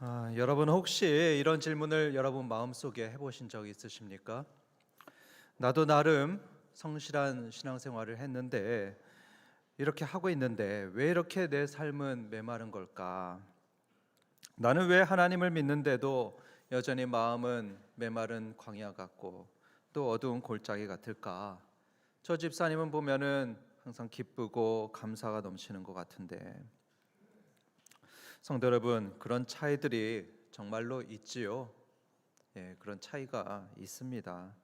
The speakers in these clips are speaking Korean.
아, 여러분 혹시 이런 질문을 여러분 마음속에 해보신 적 있으십니까? 나도 나름 성실한 신앙생활을 했는데 이렇게 하고 있는데 왜 이렇게 내 삶은 메마른 걸까? 나는 왜 하나님을 믿는데도 여전히 마음은 메마른 광야 같고 또 어두운 골짜기 같을까? 저 집사님은 보면은 항상 기쁘고 감사가 넘치는 것 같은데 성도 여러분 그런 차이들이 정말로 있지요. 예, 그런 차이가 있습니다.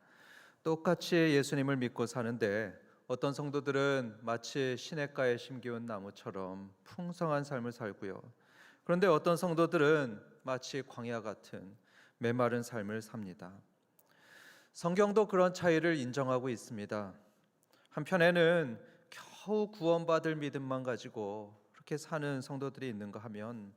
똑같이 예수님을 믿고 사는데 어떤 성도들은 마치 시냇가에 심기운 나무처럼 풍성한 삶을 살고요. 그런데 어떤 성도들은 마치 광야 같은 메마른 삶을 삽니다. 성경도 그런 차이를 인정하고 있습니다. 한편에는 겨우 구원받을 믿음만 가지고 그렇게 사는 성도들이 있는가 하면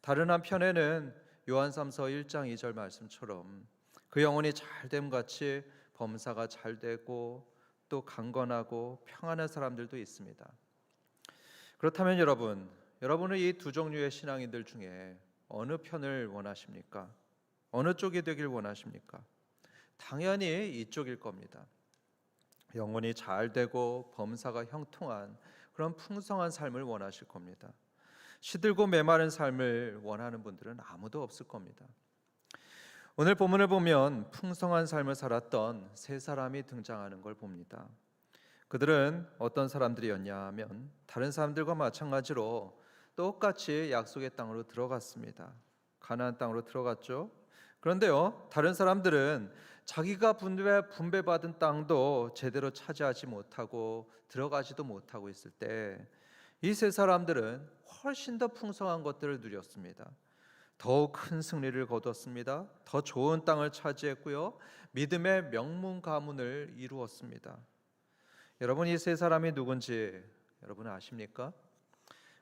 다른 한편에는 요한삼서 1장 2절 말씀처럼 그 영혼이 잘됨 같이 범사가 잘 되고 또 강건하고 평안한 사람들도 있습니다. 그렇다면 여러분, 여러분은 이 두 종류의 신앙인들 중에 어느 편을 원하십니까? 어느 쪽이 되길 원하십니까? 당연히 이쪽일 겁니다. 영혼이 잘 되고 범사가 형통한 그런 풍성한 삶을 원하실 겁니다. 시들고 메마른 삶을 원하는 분들은 아무도 없을 겁니다. 오늘 본문을 보면 풍성한 삶을 살았던 세 사람이 등장하는 걸 봅니다. 그들은 어떤 사람들이었냐 하면 다른 사람들과 마찬가지로 똑같이 약속의 땅으로 들어갔습니다. 가나안 땅으로 들어갔죠. 그런데요, 다른 사람들은 자기가 분배, 분배받은 땅도 제대로 차지하지 못하고 들어가지도 못하고 있을 때 이 세 사람들은 훨씬 더 풍성한 것들을 누렸습니다. 더욱 큰 승리를 거뒀습니다. 더 좋은 땅을 차지했고요. 믿음의 명문 가문을 이루었습니다. 여러분 이 세 사람이 누군지 여러분 아십니까?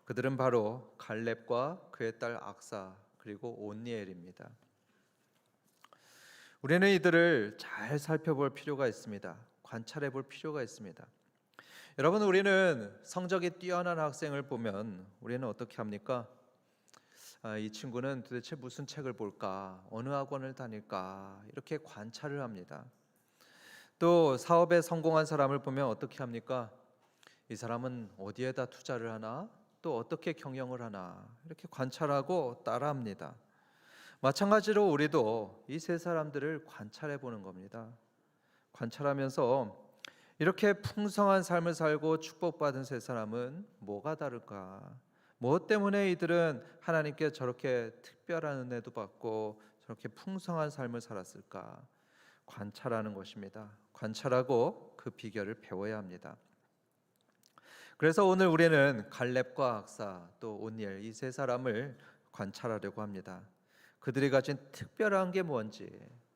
그들은 바로 갈렙과 그의 딸 악사 그리고 온니엘입니다. 우리는 이들을 잘 살펴볼 필요가 있습니다. 관찰해 볼 필요가 있습니다. 여러분 우리는 성적이 뛰어난 학생을 보면 우리는 어떻게 합니까? 아, 이 친구는 도대체 무슨 책을 볼까? 어느 학원을 다닐까? 이렇게 관찰을 합니다. 또 사업에 성공한 사람을 보면 어떻게 합니까? 이 사람은 어디에다 투자를 하나? 또 어떻게 경영을 하나? 이렇게 관찰하고 따라합니다. 마찬가지로 우리도 이 세 사람들을 관찰해 보는 겁니다. 관찰하면서 이렇게 풍성한 삶을 살고 축복받은 세 사람은 뭐가 다를까? 무엇 때문에 이들은 하나님께 저렇게 특별한 은혜도 받고 저렇게 풍성한 삶을 살았을까? 관찰하는 것입니다. 관찰하고 그 비결을 배워야 합니다. 그래서 오늘 우리는 갈렙과 악사 또 온니엘 이 세 사람을 관찰하려고 합니다. 그들이 가진 특별한 게 뭔지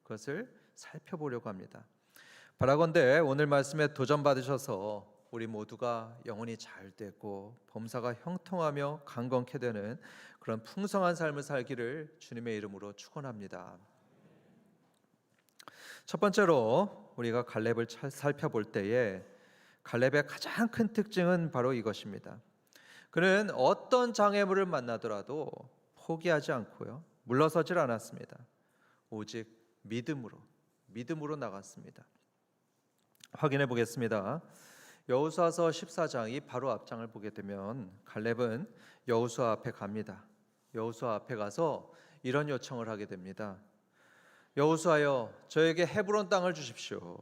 그것을 살펴보려고 합니다. 바라건대 오늘 말씀에 도전 받으셔서 우리 모두가 영혼이 잘 되고 범사가 형통하며 강건케 되는 그런 풍성한 삶을 살기를 주님의 이름으로 축원합니다. 첫 번째로 우리가 갈렙을 살펴볼 때에 갈렙의 가장 큰 특징은 바로 이것입니다. 그는 어떤 장애물을 만나더라도 포기하지 않고요. 물러서질 않았습니다. 오직 믿음으로 믿음으로 나갔습니다. 확인해 보겠습니다. 여호수아서 14장 이 바로 앞장을 보게 되면 갈렙은 여호수아 앞에 갑니다. 여호수아 앞에 가서 이런 요청을 하게 됩니다. 여호수아여 저에게 헤브론 땅을 주십시오.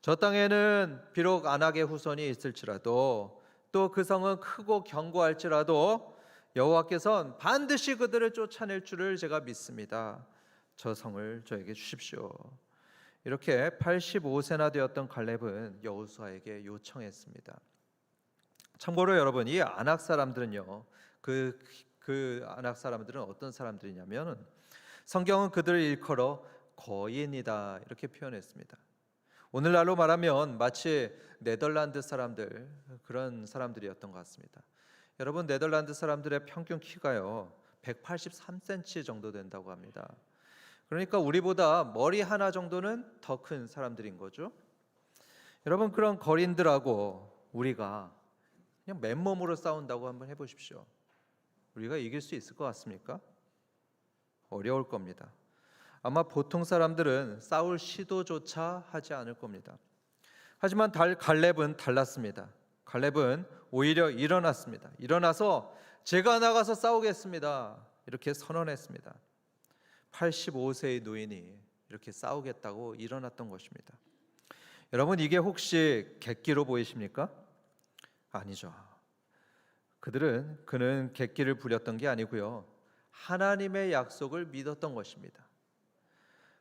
저 땅에는 비록 안악의 후손이 있을지라도 또 그 성은 크고 견고할지라도 여호와께선 반드시 그들을 쫓아낼 줄을 제가 믿습니다. 저 성을 저에게 주십시오. 이렇게 85세나 되었던 갈렙은 여호수아에게 요청했습니다. 참고로 여러분 이 안악 사람들은요 그그 그 안악 사람들은 어떤 사람들이냐면 성경은 그들을 일컬어 거인이다 이렇게 표현했습니다. 오늘날로 말하면 마치 네덜란드 사람들 그런 사람들이었던 것 같습니다. 여러분 네덜란드 사람들의 평균 키가요 183cm 정도 된다고 합니다. 그러니까 우리보다 머리 하나 정도는 더 큰 사람들인 거죠. 여러분 그런 거린들하고 우리가 그냥 맨몸으로 싸운다고 한번 해보십시오. 우리가 이길 수 있을 것 같습니까? 어려울 겁니다. 아마 보통 사람들은 싸울 시도조차 하지 않을 겁니다. 하지만 달 갈렙은 달랐습니다. 갈렙은 오히려 일어났습니다. 일어나서 제가 나가서 싸우겠습니다. 이렇게 선언했습니다. 85세의 노인이 이렇게 싸우겠다고 일어났던 것입니다. 여러분 이게 혹시 객기로 보이십니까? 아니죠. 그들은 그는 객기를 부렸던 게 아니고요. 하나님의 약속을 믿었던 것입니다.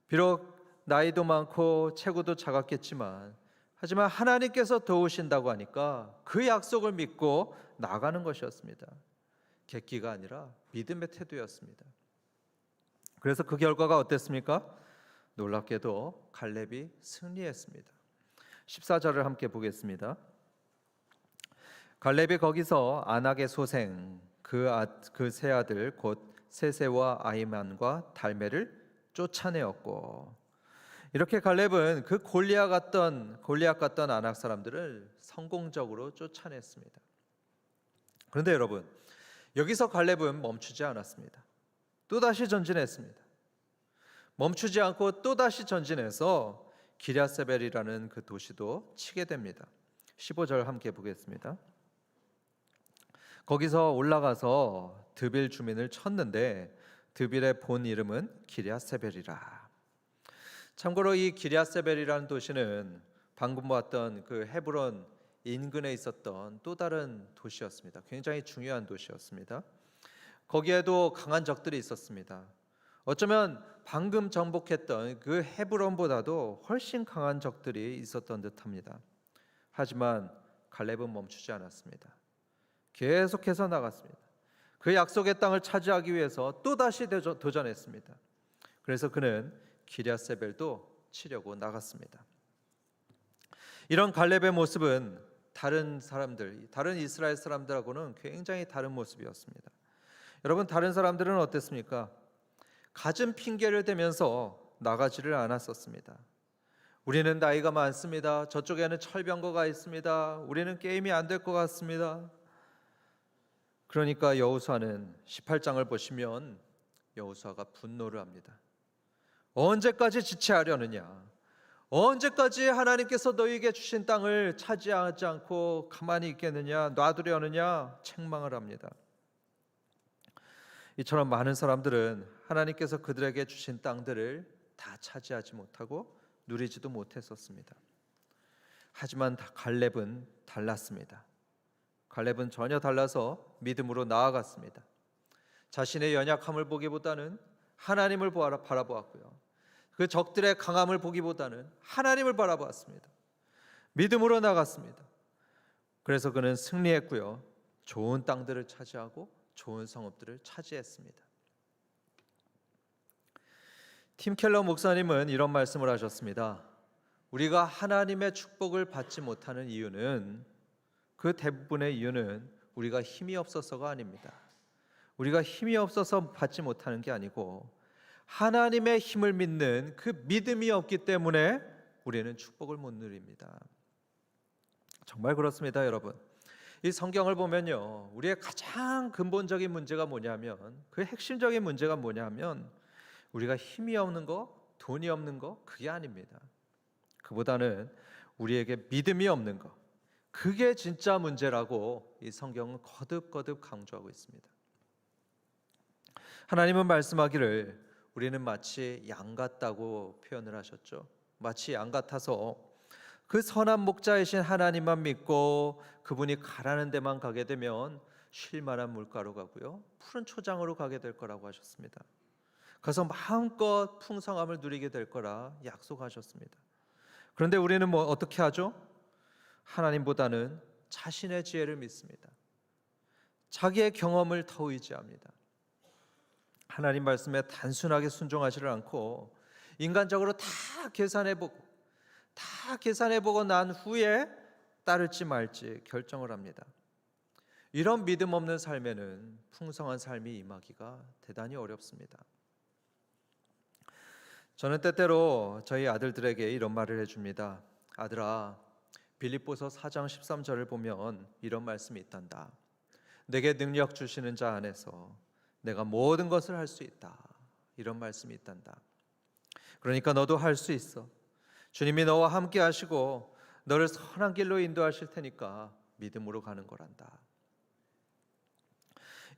비록 나이도 많고 체구도 작았겠지만 하지만 하나님께서 도우신다고 하니까 그 약속을 믿고 나가는 것이었습니다. 객기가 아니라 믿음의 태도였습니다. 그래서 그 결과가 어땠습니까? 놀랍게도 갈렙이 승리했습니다. 14절을 함께 보겠습니다. 갈렙이 거기서 안악의 소생 그그세 아들 곧 세세와 아이만과 달메를 쫓아내었고 이렇게 갈렙은 그 골리앗 같던 골리앗 같던 안악 사람들을 성공적으로 쫓아냈습니다. 그런데 여러분 여기서 갈렙은 멈추지 않았습니다. 또 다시 전진했습니다. 멈추지 않고 또 다시 전진해서 기랴세벨이라는 그 도시도 치게 됩니다. 15절 함께 보겠습니다. 거기서 올라가서 드빌 주민을 쳤는데 드빌의 본 이름은 기랴세벨이라. 참고로 이 기랴세벨이라는 도시는 방금 보았던 그 헤브론 인근에 있었던 또 다른 도시였습니다. 굉장히 중요한 도시였습니다. 거기에도 강한 적들이 있었습니다. 어쩌면 방금 정복했던 그 헤브론보다도 훨씬 강한 적들이 있었던 듯합니다. 하지만 갈렙은 멈추지 않았습니다. 계속해서 나갔습니다. 그 약속의 땅을 차지하기 위해서 또 다시 도전했습니다. 그래서 그는 기랴세벨도 치려고 나갔습니다. 이런 갈렙의 모습은 다른 사람들, 다른 이스라엘 사람들하고는 굉장히 다른 모습이었습니다. 여러분 다른 사람들은 어땠습니까? 갖은 핑계를 대면서 나가지를 않았었습니다. 우리는 나이가 많습니다. 저쪽에는 철병거가 있습니다. 우리는 게임이 안 될 것 같습니다. 그러니까 여호수아는 18장을 보시면 여호수아가 분노를 합니다. 언제까지 지체하려느냐? 언제까지 하나님께서 너희에게 주신 땅을 차지하지 않고 가만히 있겠느냐? 놔두려느냐? 책망을 합니다. 이처럼 많은 사람들은 하나님께서 그들에게 주신 땅들을 다 차지하지 못하고 누리지도 못했었습니다. 하지만 갈렙은 달랐습니다. 갈렙은 전혀 달라서 믿음으로 나아갔습니다. 자신의 연약함을 보기보다는 하나님을 바라보았고요. 그 적들의 강함을 보기보다는 하나님을 바라보았습니다. 믿음으로 나갔습니다. 그래서 그는 승리했고요. 좋은 땅들을 차지하고 좋은 성읍들을 차지했습니다. 팀 켈러 목사님은 이런 말씀을 하셨습니다. 우리가 하나님의 축복을 받지 못하는 이유는 그 대부분의 이유는 우리가 힘이 없어서가 아닙니다. 우리가 힘이 없어서 받지 못하는 게 아니고 하나님의 힘을 믿는 그 믿음이 없기 때문에 우리는 축복을 못 누립니다. 정말 그렇습니다, 여러분. 이 성경을 보면요. 우리의 가장 근본적인 문제가 뭐냐면 그 핵심적인 문제가 뭐냐면 우리가 힘이 없는 거, 돈이 없는 거 그게 아닙니다. 그보다는 우리에게 믿음이 없는 거. 그게 진짜 문제라고 이 성경은 거듭거듭 강조하고 있습니다. 하나님은 말씀하기를 우리는 마치 양 같다고 표현을 하셨죠. 마치 양 같아서 그 선한 목자이신 하나님만 믿고 그분이 가라는 데만 가게 되면 쉴 만한 물가로 가고요. 푸른 초장으로 가게 될 거라고 하셨습니다. 그래서 마음껏 풍성함을 누리게 될 거라 약속하셨습니다. 그런데 우리는 뭐 어떻게 하죠? 하나님보다는 자신의 지혜를 믿습니다. 자기의 경험을 더 의지합니다. 하나님 말씀에 단순하게 순종하지를 않고 인간적으로 다 계산해 보고 다 계산해 보고 난 후에 따를지 말지 결정을 합니다. 이런 믿음 없는 삶에는 풍성한 삶이 임하기가 대단히 어렵습니다. 저는 때때로 저희 아들들에게 이런 말을 해줍니다. 아들아, 빌립보서 4장 13절을 보면 이런 말씀이 있단다. 내게 능력 주시는 자 안에서 내가 모든 것을 할 수 있다. 이런 말씀이 있단다. 그러니까 너도 할 수 있어. 주님이 너와 함께 하시고 너를 선한 길로 인도하실 테니까 믿음으로 가는 거란다.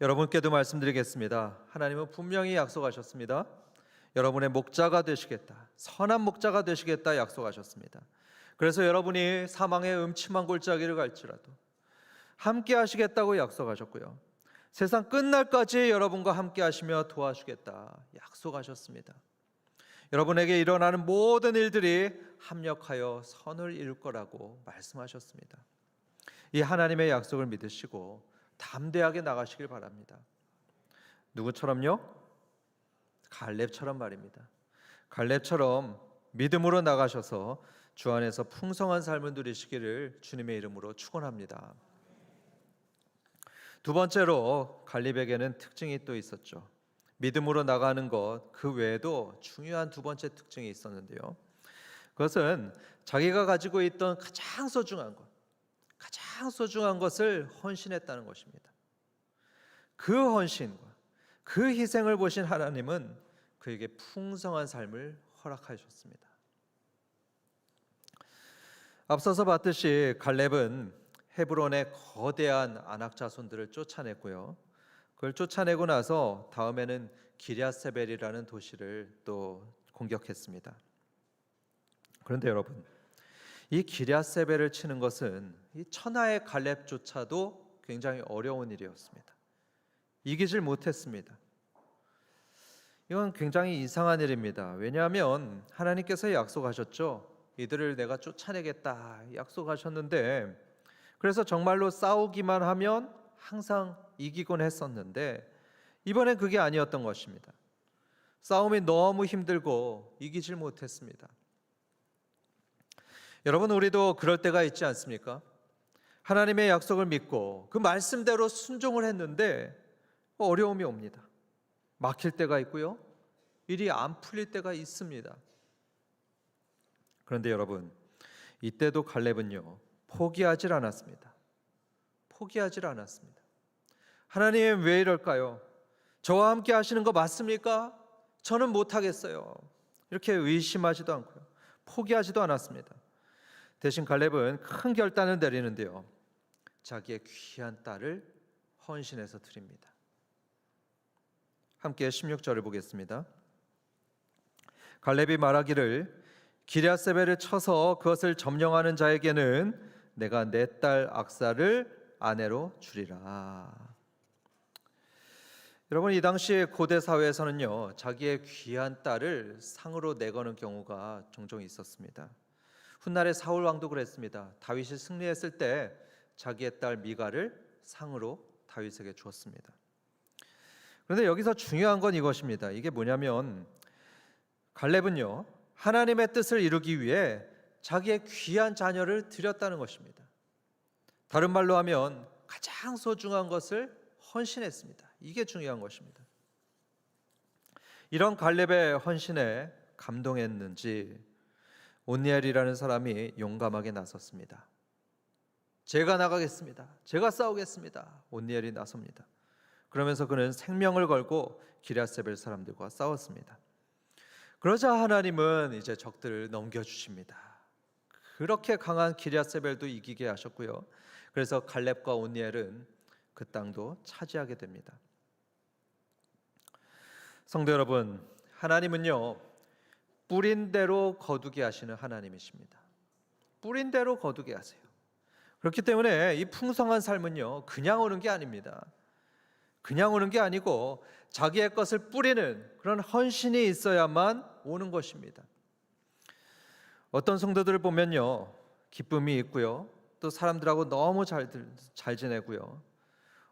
여러분께도 말씀드리겠습니다. 하나님은 분명히 약속하셨습니다. 여러분의 목자가 되시겠다. 선한 목자가 되시겠다 약속하셨습니다. 그래서 여러분이 사망의 음침한 골짜기를 갈지라도 함께 하시겠다고 약속하셨고요. 세상 끝날까지 여러분과 함께 하시며 도와주겠다 약속하셨습니다. 여러분에게 일어나는 모든 일들이 합력하여 선을 이룰 거라고 말씀하셨습니다. 이 하나님의 약속을 믿으시고 담대하게 나가시길 바랍니다. 누구처럼요? 갈렙처럼 말입니다. 갈렙처럼 믿음으로 나가셔서 주 안에서 풍성한 삶을 누리시기를 주님의 이름으로 축원합니다. 두 번째로 갈렙에게는 특징이 또 있었죠. 믿음으로 나가는 것 그 외에도 중요한 두 번째 특징이 있었는데요. 그것은 자기가 가지고 있던 가장 소중한 것, 가장 소중한 것을 헌신했다는 것입니다. 그 헌신과 그 희생을 보신 하나님은 그에게 풍성한 삶을 허락하셨습니다. 앞서서 봤듯이 갈렙은 헤브론의 거대한 아낙 자손들을 쫓아냈고요. 그걸 쫓아내고 나서 다음에는 기랴세벨이라는 도시를 또 공격했습니다. 그런데 여러분, 이 기랴세벨을 치는 것은 이 천하의 갈렙조차도 굉장히 어려운 일이었습니다. 이기질 못했습니다. 이건 굉장히 이상한 일입니다. 왜냐하면 하나님께서 약속하셨죠. 이들을 내가 쫓아내겠다 약속하셨는데 그래서 정말로 싸우기만 하면 항상 이기곤 했었는데 이번엔 그게 아니었던 것입니다. 싸움이 너무 힘들고 이기질 못했습니다. 여러분 우리도 그럴 때가 있지 않습니까? 하나님의 약속을 믿고 그 말씀대로 순종을 했는데 어려움이 옵니다. 막힐 때가 있고요. 일이 안 풀릴 때가 있습니다. 그런데 여러분, 이때도 갈렙은요. 포기하질 않았습니다. 포기하질 않았습니다. 하나님 왜 이럴까요? 저와 함께 하시는 거 맞습니까? 저는 못 하겠어요. 이렇게 의심하지도 않고요. 포기하지도 않았습니다. 대신 갈렙은 큰 결단을 내리는데요. 자기의 귀한 딸을 헌신해서 드립니다. 함께 16절을 보겠습니다. 갈렙이 말하기를 기랴세벨을 쳐서 그것을 점령하는 자에게는 내가 내 딸 악사를 아내로 주리라. 여러분 이 당시 고대 사회에서는요 자기의 귀한 딸을 상으로 내거는 경우가 종종 있었습니다. 훗날에 사울 왕도 그랬습니다. 다윗이 승리했을 때 자기의 딸 미가를 상으로 다윗에게 주었습니다. 그런데 여기서 중요한 건 이것입니다. 이게 뭐냐면 갈렙은요 하나님의 뜻을 이루기 위해 자기의 귀한 자녀를 드렸다는 것입니다. 다른 말로 하면 가장 소중한 것을 헌신했습니다. 이게 중요한 것입니다. 이런 갈렙의 헌신에 감동했는지 온니엘이라는 사람이 용감하게 나섰습니다. 제가 나가겠습니다. 제가 싸우겠습니다. 온니엘이 나섭니다. 그러면서 그는 생명을 걸고 기랴세벨 사람들과 싸웠습니다. 그러자 하나님은 이제 적들을 넘겨 주십니다. 그렇게 강한 기랴세벨도 이기게 하셨고요. 그래서 갈렙과 온니엘은 그 땅도 차지하게 됩니다. 성도 여러분, 하나님은요. 뿌린 대로 거두게 하시는 하나님이십니다. 뿌린 대로 거두게 하세요. 그렇기 때문에 이 풍성한 삶은요. 그냥 오는 게 아닙니다. 그냥 오는 게 아니고 자기의 것을 뿌리는 그런 헌신이 있어야만 오는 것입니다. 어떤 성도들을 보면요. 기쁨이 있고요. 또 사람들하고 너무 잘, 잘 지내고요.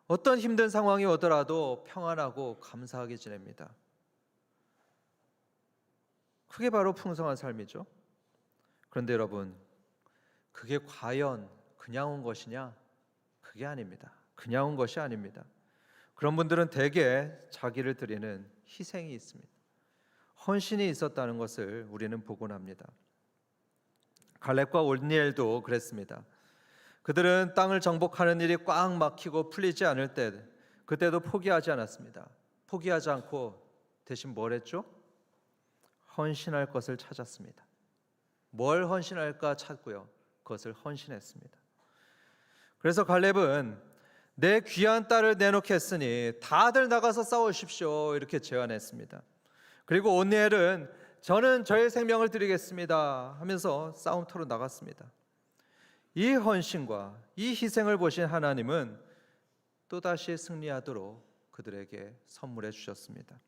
어떤 힘든 상황이 오더라도 평안하고 감사하게 지냅니다. 그게 바로 풍성한 삶이죠. 그런데 여러분, 그게 과연 그냥 온 것이냐? 그게 아닙니다. 그냥 온 것이 아닙니다. 그런 분들은 대개 자기를 드리는 희생이 있습니다. 헌신이 있었다는 것을 우리는 보곤 합니다. 갈렙과 올니엘도 그랬습니다. 그들은 땅을 정복하는 일이 꽉 막히고 풀리지 않을 때 그때도 포기하지 않았습니다. 포기하지 않고 대신 뭘 했죠? 헌신할 것을 찾았습니다. 뭘 헌신할까 찾고요. 그것을 헌신했습니다. 그래서 갈렙은 내 귀한 딸을 내놓겠으니 다들 나가서 싸우십시오 이렇게 제안했습니다. 그리고 온니엘은 저는 저의 생명을 드리겠습니다 하면서 싸움터로 나갔습니다. 이 헌신과 이 희생을 보신 하나님은 또다시 승리하도록 그들에게 선물해 주셨습니다.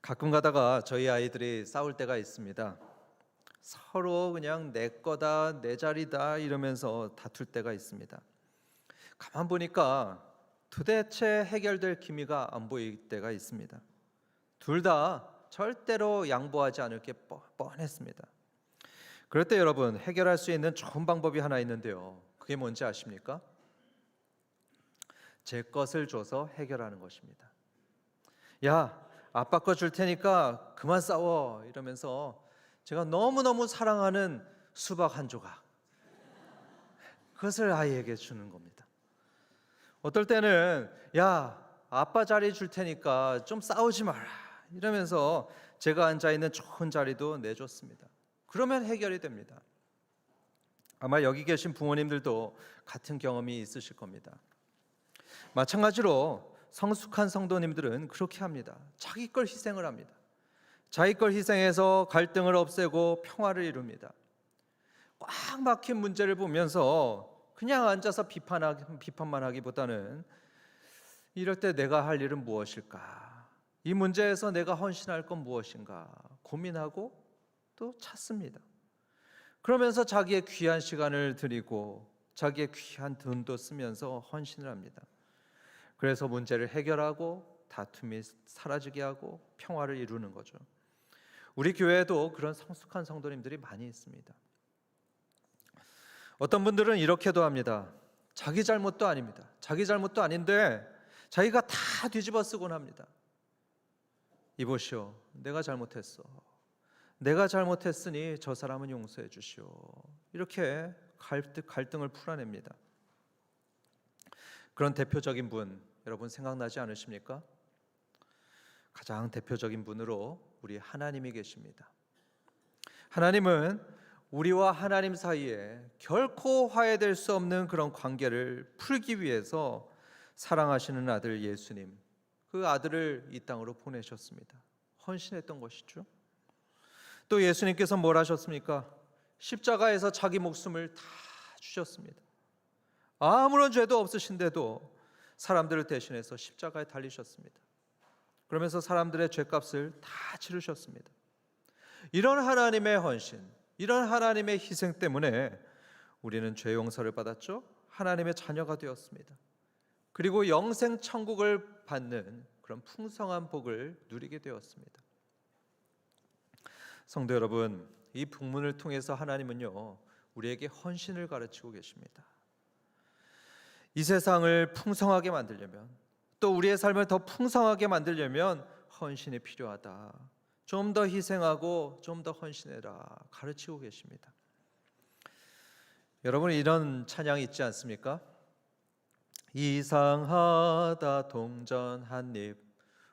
가끔 가다가 저희 아이들이 싸울 때가 있습니다. 서로 그냥 내 거다, 내 자리다 이러면서 다툴 때가 있습니다. 가만 보니까 도대체 해결될 기미가 안 보일 때가 있습니다. 둘 다 절대로 양보하지 않을 게 뻔- 뻔했습니다. 그럴 때 여러분 해결할 수 있는 좋은 방법이 하나 있는데요. 그게 뭔지 아십니까? 제 것을 줘서 해결하는 것입니다. 야, 아빠 거 줄 테니까 그만 싸워 이러면서 제가 너무너무 사랑하는 수박 한 조각 그것을 아이에게 주는 겁니다. 어떨 때는 야, 아빠 자리 줄 테니까 좀 싸우지 마라 이러면서 제가 앉아 있는 좋은 자리도 내줬습니다. 그러면 해결이 됩니다. 아마 여기 계신 부모님들도 같은 경험이 있으실 겁니다. 마찬가지로 성숙한 성도님들은 그렇게 합니다. 자기 걸 희생을 합니다. 자기 걸 희생해서 갈등을 없애고 평화를 이룹니다. 꽉 막힌 문제를 보면서 그냥 앉아서 비판하, 비판만 하기보다는 이럴 때 내가 할 일은 무엇일까? 이 문제에서 내가 헌신할 건 무엇인가? 고민하고 또 찾습니다. 그러면서 자기의 귀한 시간을 드리고 자기의 귀한 돈도 쓰면서 헌신을 합니다. 그래서 문제를 해결하고 다툼이 사라지게 하고 평화를 이루는 거죠. 우리 교회에도 그런 성숙한 성도님들이 많이 있습니다. 어떤 분들은 이렇게도 합니다. 자기 잘못도 아닙니다. 자기 잘못도 아닌데 자기가 다 뒤집어 쓰곤 합니다. 이보시오. 내가 잘못했어. 내가 잘못했으니 저 사람은 용서해 주시오. 이렇게 갈등, 갈등 을 풀어냅니다. 그런 대표적인 분 여러분 생각나지 않으십니까? 가장 대표적인 분으로 우리 하나님이 계십니다. 하나님은 우리와 하나님 사이에 결코 화해될 수 없는 그런 관계를 풀기 위해서 사랑하시는 아들 예수님 그 아들을 이 땅으로 보내셨습니다. 헌신했던 것이죠. 또 예수님께서 뭘 하셨습니까? 십자가에서 자기 목숨을 다 주셨습니다. 아무런 죄도 없으신데도 사람들을 대신해서 십자가에 달리셨습니다. 그러면서 사람들의 죄값을 다 치르셨습니다. 이런 하나님의 헌신, 이런 하나님의 희생 때문에 우리는 죄 용서를 받았죠. 하나님의 자녀가 되었습니다. 그리고 영생 천국을 받는 그런 풍성한 복을 누리게 되었습니다. 성도 여러분, 이 북문을 통해서 하나님은요 우리에게 헌신을 가르치고 계십니다. 이 세상을 풍성하게 만들려면 또 우리의 삶을 더 풍성하게 만들려면 헌신이 필요하다. 좀 더 희생하고 좀 더 헌신해라 가르치고 계십니다. 여러분 이런 찬양이 있지 않습니까? 이상하다 동전 한 입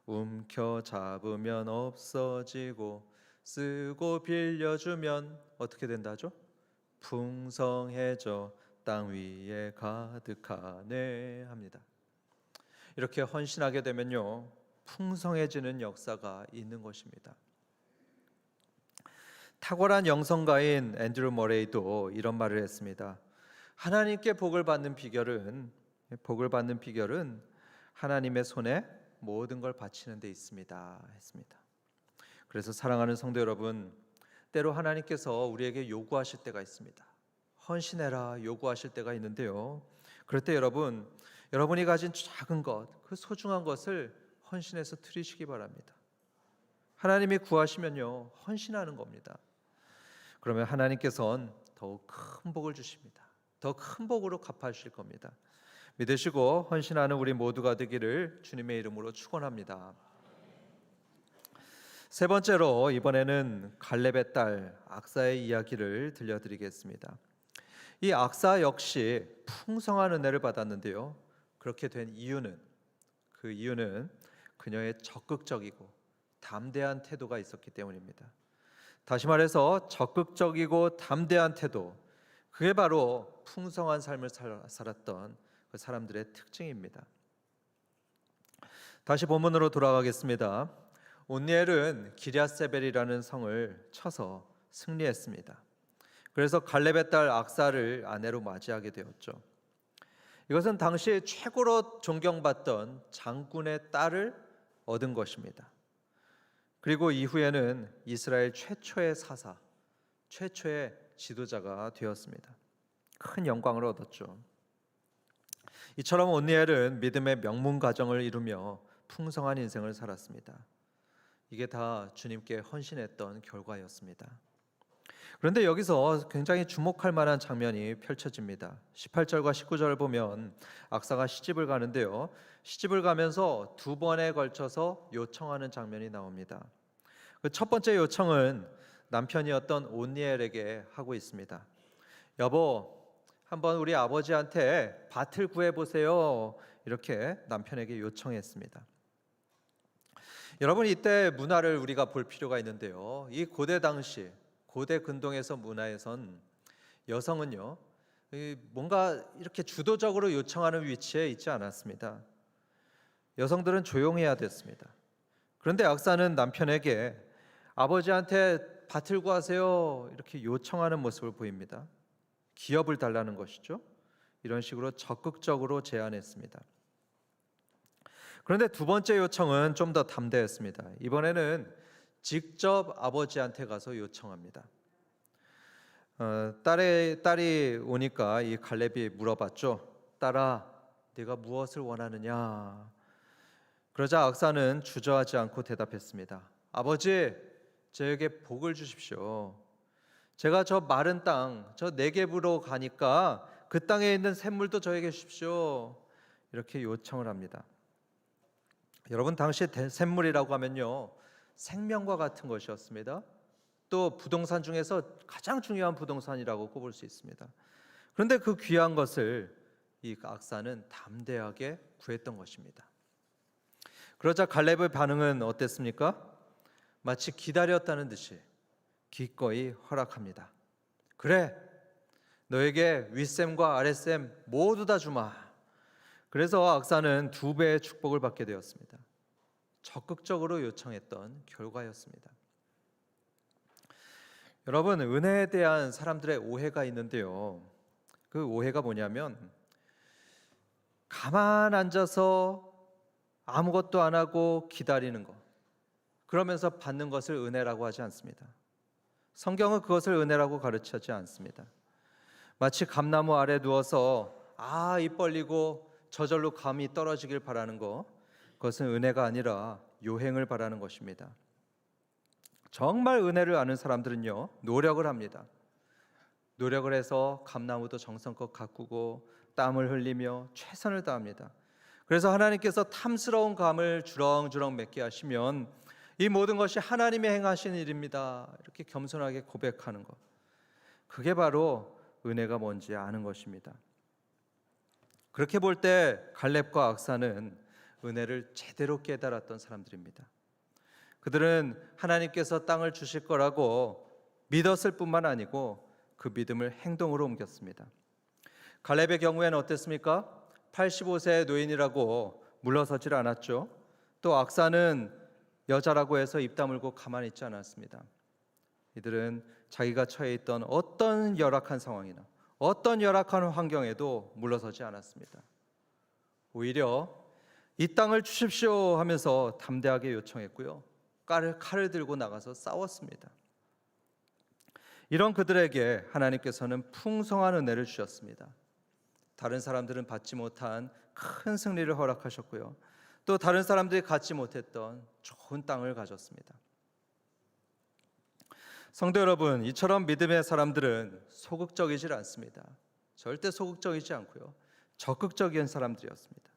움켜 잡으면 없어지고 쓰고 빌려주면 어떻게 된다죠? 풍성해져 땅 위에 가득하네 합니다. 이렇게 헌신하게 되면요 풍성해지는 역사가 있는 것입니다. 탁월한 영성가인 앤드루 머레이도 이런 말을 했습니다. 하나님께 복을 받는 비결은 복을 받는 비결은 하나님의 손에 모든 걸 바치는 데 있습니다. 했습니다. 그래서 사랑하는 성도 여러분, 때로 하나님께서 우리에게 요구하실 때가 있습니다. 헌신해라 요구하실 때가 있는데요. 그럴 때 여러분, 여러분이 가진 작은 것, 그 소중한 것을 헌신해서 드리시기 바랍니다. 하나님이 구하시면요, 헌신하는 겁니다. 그러면 하나님께서는 더욱 큰 복을 주십니다. 더 큰 복으로 갚아주실 겁니다. 믿으시고 헌신하는 우리 모두가 되기를 주님의 이름으로 축원합니다. 세 번째로 이번에는 갈렙의 딸 악사의 이야기를 들려드리겠습니다. 이 악사 역시 풍성한 은혜를 받았는데요. 그렇게 된 이유는 그 이유는 그녀의 적극적이고 담대한 태도가 있었기 때문입니다. 다시 말해서 적극적이고 담대한 태도 그게 바로 풍성한 삶을 살- 살았던 그 사람들의 특징입니다. 다시 본문으로 돌아가겠습니다. 온니엘은 기랴세벨이라는 성을 쳐서 승리했습니다. 그래서 갈렙의 딸 악사를 아내로 맞이하게 되었죠. 이것은 당시 최고로 존경받던 장군의 딸을 얻은 것입니다. 그리고 이후에는 이스라엘 최초의 사사, 최초의 지도자가 되었습니다. 큰 영광을 얻었죠. 이처럼 온니엘은 믿음의 명문 가정을 이루며 풍성한 인생을 살았습니다. 이게 다 주님께 헌신했던 결과였습니다. 그런데 여기서 굉장히 주목할 만한 장면이 펼쳐집니다. 18절과 19절을 보면 악사가 시집을 가는데요. 시집을 가면서 두 번에 걸쳐서 요청하는 장면이 나옵니다. 그 첫 번째 요청은 남편이었던 온니엘에게 하고 있습니다. 여보, 한번 우리 아버지한테 밭을 구해 보세요. 이렇게 남편에게 요청했습니다. 여러분 이때 문화를 우리가 볼 필요가 있는데요. 이 고대 당시 고대 근동에서 문화에선 여성은요 이 뭔가 이렇게 주도적으로 요청하는 위치에 있지 않았습니다. 여성들은 조용해야 됐습니다. 그런데 악사는 남편에게 아버지한테 밭을 구하세요 이렇게 요청하는 모습을 보입니다. 기업을 달라는 것이죠. 이런 식으로 적극적으로 제안했습니다. 그런데 두 번째 요청은 좀 더 담대했습니다. 이번에는 직접 아버지한테 가서 요청합니다. 어, 딸의 딸이 오니까 이 갈렙이 물어봤죠. 딸아, 네가 무엇을 원하느냐? 그러자 악사는 주저하지 않고 대답했습니다. 아버지, 저에게 복을 주십시오. 제가 저 마른 땅, 저 네겝으로 가니까 그 땅에 있는 샘물도 저에게 주십시오. 이렇게 요청을 합니다. 여러분 당시 대- 샘물이라고 하면요 생명과 같은 것이었습니다. 또 부동산 중에서 가장 중요한 부동산이라고 꼽을 수 있습니다. 그런데 그 귀한 것을 이 악사는 담대하게 구했던 것입니다. 그러자 갈렙의 반응은 어땠습니까? 마치 기다렸다는 듯이 기꺼이 허락합니다. 그래, 너에게 윗셈과 아랫셈 모두 다 주마. 그래서 악사는 두 배의 축복을 받게 되었습니다. 적극적으로 요청했던 결과였습니다. 여러분, 은혜에 대한 사람들의 오해가 있는데요. 그 오해가 뭐냐면 가만 앉아서 아무것도 안 하고 기다리는 것. 그러면서 받는 것을 은혜라고 하지 않습니다. 성경은 그것을 은혜라고 가르치지 않습니다. 마치 감나무 아래 누워서 아, 입 벌리고 저절로 감이 떨어지길 바라는 거 그것은 은혜가 아니라 요행을 바라는 것입니다. 정말 은혜를 아는 사람들은요 노력을 합니다. 노력을 해서 감나무도 정성껏 가꾸고 땀을 흘리며 최선을 다합니다. 그래서 하나님께서 탐스러운 감을 주렁주렁 맺게 하시면 이 모든 것이 하나님의 행하신 일입니다. 이렇게 겸손하게 고백하는 것. 그게 바로 은혜가 뭔지 아는 것입니다. 그렇게 볼 때 갈렙과 악사는 은혜를 제대로 깨달았던 사람들입니다. 그들은 하나님께서 땅을 주실 거라고 믿었을 뿐만 아니고 그 믿음을 행동으로 옮겼습니다. 갈렙의 경우에는 어땠습니까? 85세의 노인이라고 물러서질 않았죠. 또 악사는 여자라고 해서 입 다물고 가만히 있지 않았습니다. 이들은 자기가 처해 있던 어떤 열악한 상황이나 어떤 열악한 환경에도 물러서지 않았습니다. 오히려 이 땅을 주십시오 하면서 담대하게 요청했고요. 칼을, 칼을 들고 나가서 싸웠습니다. 이런 그들에게 하나님께서는 풍성한 은혜를 주셨습니다. 다른 사람들은 받지 못한 큰 승리를 허락하셨고요. 또 다른 사람들이 갖지 못했던 좋은 땅을 가졌습니다. 성도 여러분, 이처럼 믿음의 사람들은 소극적이질 않습니다. 절대 소극적이지 않고요. 적극적인 사람들이었습니다.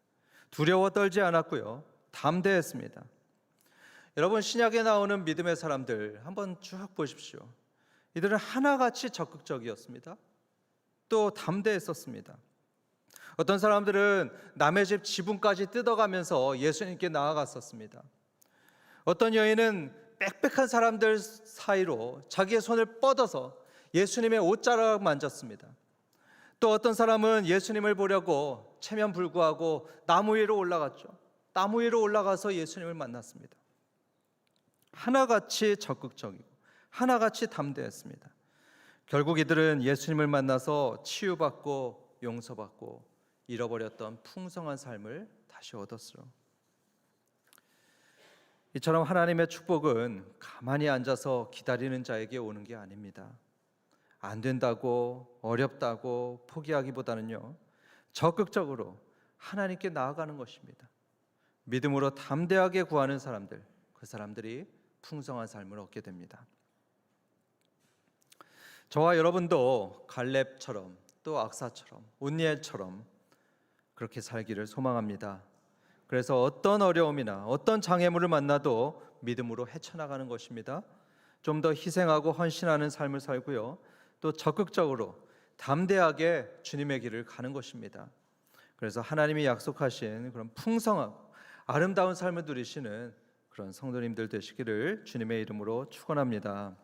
두려워 떨지 않았고요. 담대했습니다. 여러분 신약에 나오는 믿음의 사람들 한번 쭉 보십시오. 이들은 하나같이 적극적이었습니다. 또 담대했었습니다. 어떤 사람들은 남의 집 지붕까지 뜯어가면서 예수님께 나아갔었습니다. 어떤 여인은 빽빽한 사람들 사이로 자기의 손을 뻗어서 예수님의 옷자락 만졌습니다. 또 어떤 사람은 예수님을 보려고 체면 불구하고 나무 위로 올라갔죠. 나무 위로 올라가서 예수님을 만났습니다. 하나같이 적극적이고 하나같이 담대했습니다. 결국 이들은 예수님을 만나서 치유받고 용서받고 잃어버렸던 풍성한 삶을 다시 얻었어요. 이처럼 하나님의 축복은 가만히 앉아서 기다리는 자에게 오는 게 아닙니다. 안 된다고 어렵다고 포기하기보다는요. 적극적으로 하나님께 나아가는 것입니다. 믿음으로 담대하게 구하는 사람들, 그 사람들이 풍성한 삶을 얻게 됩니다. 저와 여러분도 갈렙처럼 또 악사처럼 온니엘처럼 그렇게 살기를 소망합니다. 그래서 어떤 어려움이나 어떤 장애물을 만나도 믿음으로 헤쳐나가는 것입니다. 좀 더 희생하고 헌신하는 삶을 살고요. 또 적극적으로 담대하게 주님의 길을 가는 것입니다. 그래서 하나님이 약속하신 그런 풍성하고 아름다운 삶을 누리시는 그런 성도님들 되시기를 주님의 이름으로 축원합니다.